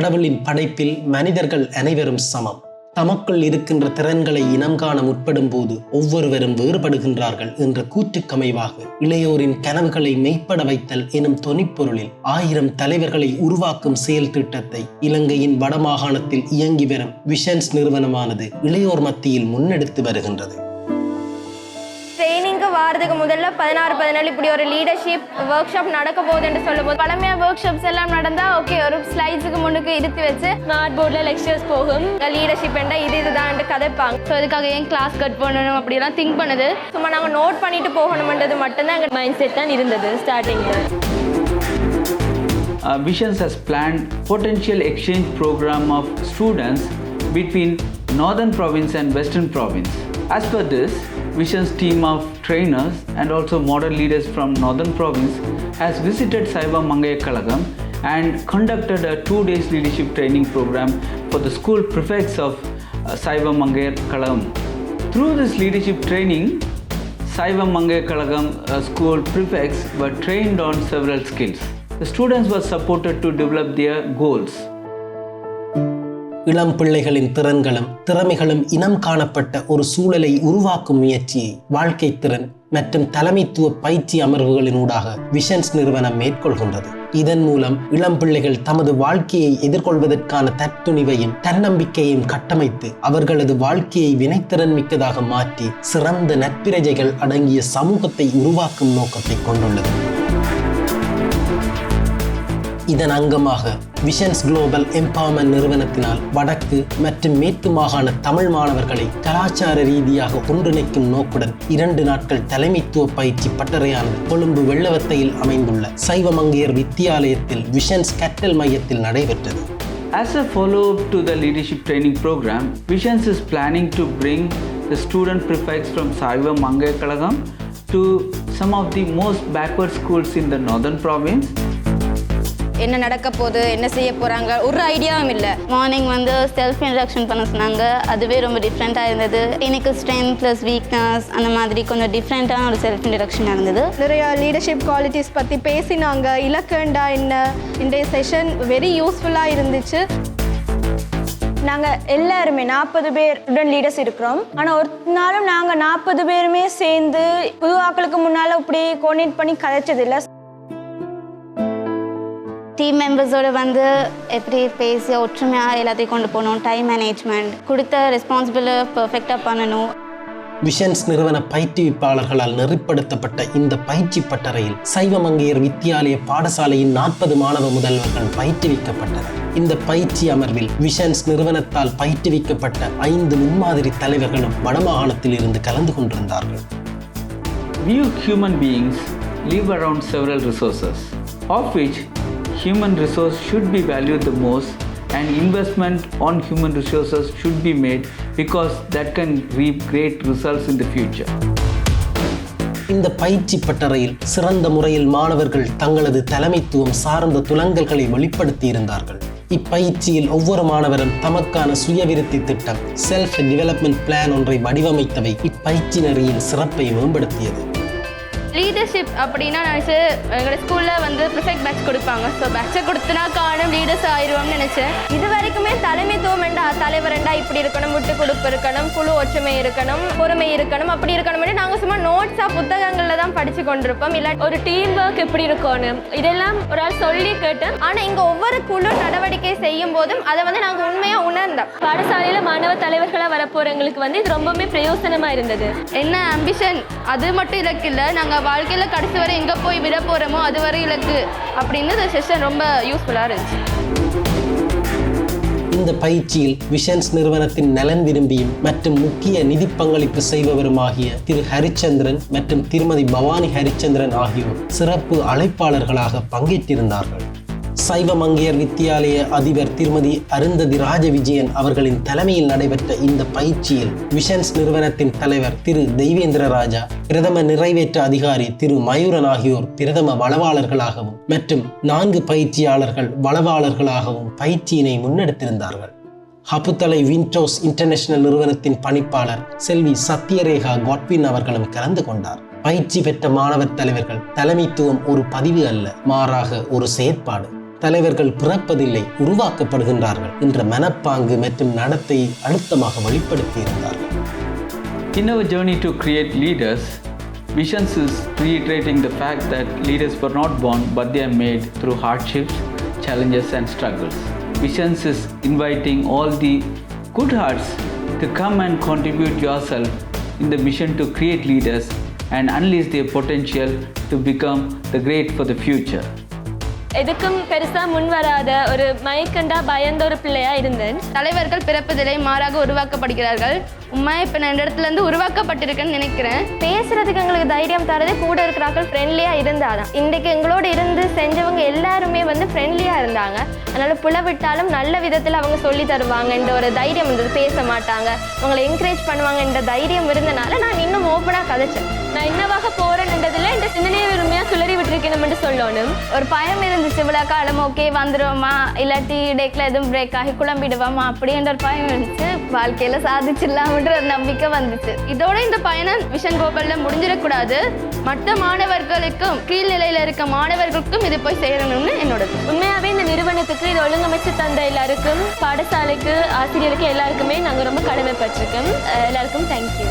கடவுளின் படைப்பில் மனிதர்கள் அனைவரும் சமம். தமக்குள் இருக்கின்ற திறன்களை இனம் காண முற்படும் போது ஒவ்வொருவரும் வேறுபடுகின்றார்கள் என்ற கூற்றுக்கமைவாக இளையோரின் கனவுகளை மெய்ப்பட வைத்தல் எனும் தொனிப்பொருளில் ஆயிரம் தலைவர்களை உருவாக்கும் செயல் திட்டத்தை இலங்கையின் வடமாகாணத்தில் இயங்கி வரும் விஷன்ஸ் நிறுவனமானது இளையோர் மத்தியில் முன்னெடுத்து வருகின்றது. ட்ரைனிங்க்கு வாரதுக்கு முதல்ல பதினாறு பதினேழு இப்படி ஒரு லீடர்ஷிப் ஒர்க் ஷாப் நடக்க போகுதுன்னு சொல்லும் போது பழமையாக ஒர்க் ஷாப்ஸ் எல்லாம் நடந்தால் ஓகே ஒரு ஸ்லைட்ஸுக்கு முன்னுக்கு இருத்தி வச்சு ஸ்மார்ட் போர்டில் லெக்சர்ஸ் போகும். லீடர்ஷிப் என்ன இது இதுதான் கதைப்பாங்க. ஸோ இதுக்காக ஏன் கிளாஸ் கட் பண்ணணும் அப்படிலாம் திங்க் பண்ணுது. சும்மா நாங்கள் நோட் பண்ணிட்டு போகணும்ன்றது மட்டும்தான் எங்கள் மைண்ட் செட் தான் இருந்தது ஸ்டார்டிங்கில் Uh, Visions has planned potential exchange program of students between Northern Province and Western Province. As per this, Visions team of trainers and also model leaders from Northern Province has visited Saiva Mangaya and conducted a two days leadership training program for the school prefects of uh, Kalagam. Through this leadership training, Saiva Mangaya uh, school prefects were trained on several skills. The students were supported to develop their goals. இளம் பிள்ளைகளின் திறன்களும் திறமைகளும் இனம் காணப்பட்ட ஒரு சூழலை உருவாக்கும் முயற்சியை வாழ்க்கை திறன் மற்றும் தலைமைத்துவ பயிற்சி அமர்வுகளினூடாக விஷன்ஸ் நிறுவனம் மேற்கொள்கின்றது. இதன் மூலம் இளம் பிள்ளைகள் தமது வாழ்க்கையை எதிர்கொள்வதற்கான தற்துணிவையும் தன்னம்பிக்கையையும் கட்டமைத்து அவர்களது வாழ்க்கையை வினைத்திறன் மிக்கதாக மாற்றி சிறந்த நற்பிரஜைகள் அடங்கிய சமூகத்தை உருவாக்கும் நோக்கத்தை கொண்டுள்ளது. இதன் அங்கமாக விஷன்ஸ் குளோபல் எம்பவர்மெண்ட் நிறுவனத்தினால் வடக்கு மற்றும் மேற்கு மாகாண தமிழ் மாணவர்களை கலாச்சார ரீதியாக ஒன்றிணைக்கும் நோக்குடன் இரண்டு நாட்கள் தலைமைத்துவ பயிற்சி பட்டறையானது கொழும்பு வெள்ளவத்தையில் அமைந்துள்ள சைவமங்கையர் வித்தியாலயத்தில் விஷன்ஸ் கற்றல் மையத்தில் நடைபெற்றது As a follow up to the leadership training program, Visions is planning to bring the student prefects from Saiva Mangaya Kalagam to some of the most backward schools in the northern province என்ன நடக்க போகுது என்ன செய்ய போகிறாங்க ஒரு ஐடியாவும் இல்லை. Morning வந்து செல்ஃப் இன்ட்ரக்ஷன் பண்ண சொன்னாங்க. அதுவே ரொம்ப டிஃப்ரெண்ட்டாக இருந்தது. எனக்கு ஸ்ட்ரென்த் ப்ளஸ் வீக்னஸ் அந்த மாதிரி கொஞ்சம் டிஃப்ரெண்ட்டான ஒரு செல்ஃப் இன்ட்ரக்ஷன் இருந்தது நிறைய லீடர்ஷிப் குவாலிட்டிஸ் பற்றி பேசினாங்க. இலக்கண்டா என்ன? இன்றைய செஷன் வெரி யூஸ்ஃபுல்லாக இருந்துச்சு. நாங்கள் எல்லாருமே நாற்பது பேர் ஸ்டூடெண்ட் லீடர்ஸ் இருக்கிறோம். ஆனால் ஒரு நாளும் நாங்கள் நாற்பது பேருமே சேர்ந்து புது ஆக்களுக்கு முன்னால் இப்படி கோஆர்டினேட் பண்ணி கதைச்சதில்லை. டீம் மெம்பர்ஸோட வந்து எப்படி பேசி ஒற்றுமையாக எல்லாத்தையும் கொண்டு போகணும் டைம் மேனேஜ்மெண்ட் கொடுத்த ரெஸ்பான்சிபிளை பர்ஃபெக்டாக பண்ணணும். விஷன்ஸ் நிறுவன பயிற்றுவிப்பாளர்களால் நெறிப்படுத்தப்பட்ட இந்த பயிற்சி பட்டறையில் சைவமங்கையர் வித்தியாலய பாடசாலையின் நாற்பது மாணவ முதல்வர்கள் பயிற்றுவிக்கப்பட்டனர். இந்த பயிற்சி அமர்வில் விஷன்ஸ் நிறுவனத்தால் பயிற்றுவிக்கப்பட்ட ஐந்து முன்மாதிரி தலைவர்களும் வடமாகாணத்தில் இருந்து கலந்து கொண்டிருந்தார்கள். We human beings live around several resources, of which human resource should be valued the most and investment on human resources should be made because that can reap great results in the future. இந்த பயிற்சி பட்டறையில் சிறந்த முறையில் மாணவர்கள் தங்களது தலைமைத்துவம் சார்ந்த துலங்கல்களை வெளிப்படுத்தி இருந்தார்கள். இப்பயிற்சியில் ஒவ்வொரு மாணவரும் தமக்கான சுயவிருத்தி திட்டம் செல்ஃப் டெவலப்மெண்ட் பிளான் ஒன்றை வடிவமைத்தவை. இப்பயிற்சி நெறியின் சிறப்பை மேம்படுத்தியது. லீடர்ஷிப் அப்படின்னா நினச்சி எங்களோட ஸ்கூலில் வந்து ப்ரிஃபெக்ட் பேட்ச் கொடுப்பாங்க. ஸோ பேட்சை கொடுத்தனா காணும் லீடர்ஸ் ஆயிடுவோம்னு நினச்சேன். இது வரைக்குமே தலைமைத்துவம் என்றா தலைவரண்டா இப்படி இருக்கணும் விட்டு கொடுப்பு இருக்கணும் குழு ஒற்றுமை இருக்கணும் பொறுமை இருக்கணும் அப்படி இருக்கணும்னு சும்மா நோட்ஸாக புத்தகங்களில் தான் படித்து கொண்டிருப்போம். இல்லை ஒரு டீம் ஒர்க் எப்படி இருக்கணும் இதெல்லாம் ஒரு ஆள் சொல்லி கேட்டேன் ஆனால் இங்கே ஒவ்வொரு குழு நடவடிக்கை செய்யும் போதும் அதை வந்து நாங்கள் உண்மையாக உணர்ந்தோம். பாடசாலையில் மாணவ தலைவர்களாக வரப்போறவங்களுக்கு வந்து இது ரொம்பவுமே பிரயோசனமாக இருந்தது. என்ன அம்பிஷன் அது மட்டும் இலக்கு இல்லை. நாங்கள் வாழ்க்கையில் கடைசி வரை எங்கே போய் விட போகிறோமோ அது வரை இலக்கு. அப்படின்னு இந்த செஷன் ரொம்ப யூஸ்ஃபுல்லாக இருந்துச்சு. இந்த பயிற்சியில் விஷன்ஸ் நிறுவனத்தின் நலன் விரும்பியும் மற்றும் முக்கிய நிதி பங்களிப்பு செய்பவருமாகிய திரு ஹரிச்சந்திரன் மற்றும் திருமதி பவானி ஹரிச்சந்திரன் ஆகியோர் சிறப்பு அழைப்பாளர்களாக பங்கேற்றிருந்தார்கள். சைவ மங்கையர் வித்தியாலய அதிபர் திருமதி அருந்ததி ராஜ விஜயன் அவர்களின் தலைமையில் நடைபெற்ற இந்த பயிற்சியில் விஷன்ஸ் நிறுவனத்தின் தலைவர் திரு தெய்வேந்திர ராஜா பிரதம நிறைவேற்ற அதிகாரி திரு மயூரன் ஆகியோர் பிரதம வளவாளர்களாகவும் மற்றும் நான்கு பயிற்சியாளர்கள் வளவாளர்களாகவும் பயிற்சியினை முன்னெடுத்திருந்தார்கள். ஹபுத்தலை விண்டோஸ் இன்டர்நேஷனல் நிறுவனத்தின் பணிப்பாளர் செல்வி சத்யரேகா காட்வின் அவர்களும் கலந்து கொண்டார். பயிற்சி பெற்ற மாணவர் தலைவர்கள் தலைமைத்துவம் ஒரு பதிவு அல்ல மாறாக ஒரு செயற்பாடு. தலைவர்கள் பிறப்பதில்லை உருவாக்கப்படுகின்றார்கள் என்ற மனப்பாங்கு மற்றும் நடத்தை அழுத்தமாக வெளிப்படுத்தியிருந்தார்கள் In our journey to create leaders, Visions is reiterating the fact that leaders were not born but they are made through hardships, challenges, and struggles. Visions is inviting all the good hearts to come and contribute yourself in the mission to create leaders and unleash their potential to become the great for the future. எதுக்கும் பெருசா முன் வராத ஒரு மயக்கண்டா பயந்த ஒரு பிள்ளையா இருந்தேன். தலைவர்கள் பிறப்பதில்லை மாறாக உருவாக்கப்படுகிறார்கள். உண்மை இப்போ நான் இந்த இடத்துல இருந்து உருவாக்கப்பட்டிருக்கேன்னு நினைக்கிறேன். பேசுறதுக்கு எங்களுக்கு தைரியம் தரதே கூட இருக்கிறார்கள் ஃப்ரெண்ட்லியா இருந்தாதான். இன்றைக்கு எங்களோட இருந்து செஞ்சவங்க எல்லாருமே வந்து ஃப்ரெண்ட்லியா இருந்தாங்க. அதனால புலவிட்டாலும் நல்ல விதத்தில் அவங்க சொல்லி தருவாங்க. என்ற ஒரு தைரியம் இருந்தது பேச மாட்டாங்க. அவங்களை என்கரேஜ் பண்ணுவாங்க. என்ற தைரியம் இருந்தனால நான் இன்னும் ஓப்பனாக கதைச்சேன். நான் என்னவாக போறேன்றதுல இந்த சிந்தனையை உண்மையாக கிளறி விட்டுருக்கணும்னு சொல்லணும். ஒரு பயம் இருந்துச்சு இவ்வளோ காலம் ஓகே வந்துடுவோமா இல்லாட்டி டேக்கில் எதுவும் பிரேக் ஆகி குழம்பிடுவோமா? அப்படின்ற ஒரு பயம் இருந்துச்சு. வாழ்க்கையில் சாதிச்சிடலாம்ன்ற ஒரு நம்பிக்கை வந்துச்சு. இதோட இந்த பயணம் விஷன் கோபலில் முடிஞ்சிடக்கூடாது. மற்ற மாணவர்களுக்கும் கீழ்நிலையில் இருக்க மாணவர்களுக்கும் இது போய் சேரணும்னு என்னோடது. உண்மையாகவே இந்த நிறுவனத்துக்கு இது ஒழுங்கமைச்சு தந்த எல்லாருக்கும் பாடசாலைக்கு ஆசிரியருக்கு எல்லாருக்குமே நாங்கள் ரொம்ப கடமைப்பட்டிருக்கோம். எல்லாருக்கும் தேங்க்யூ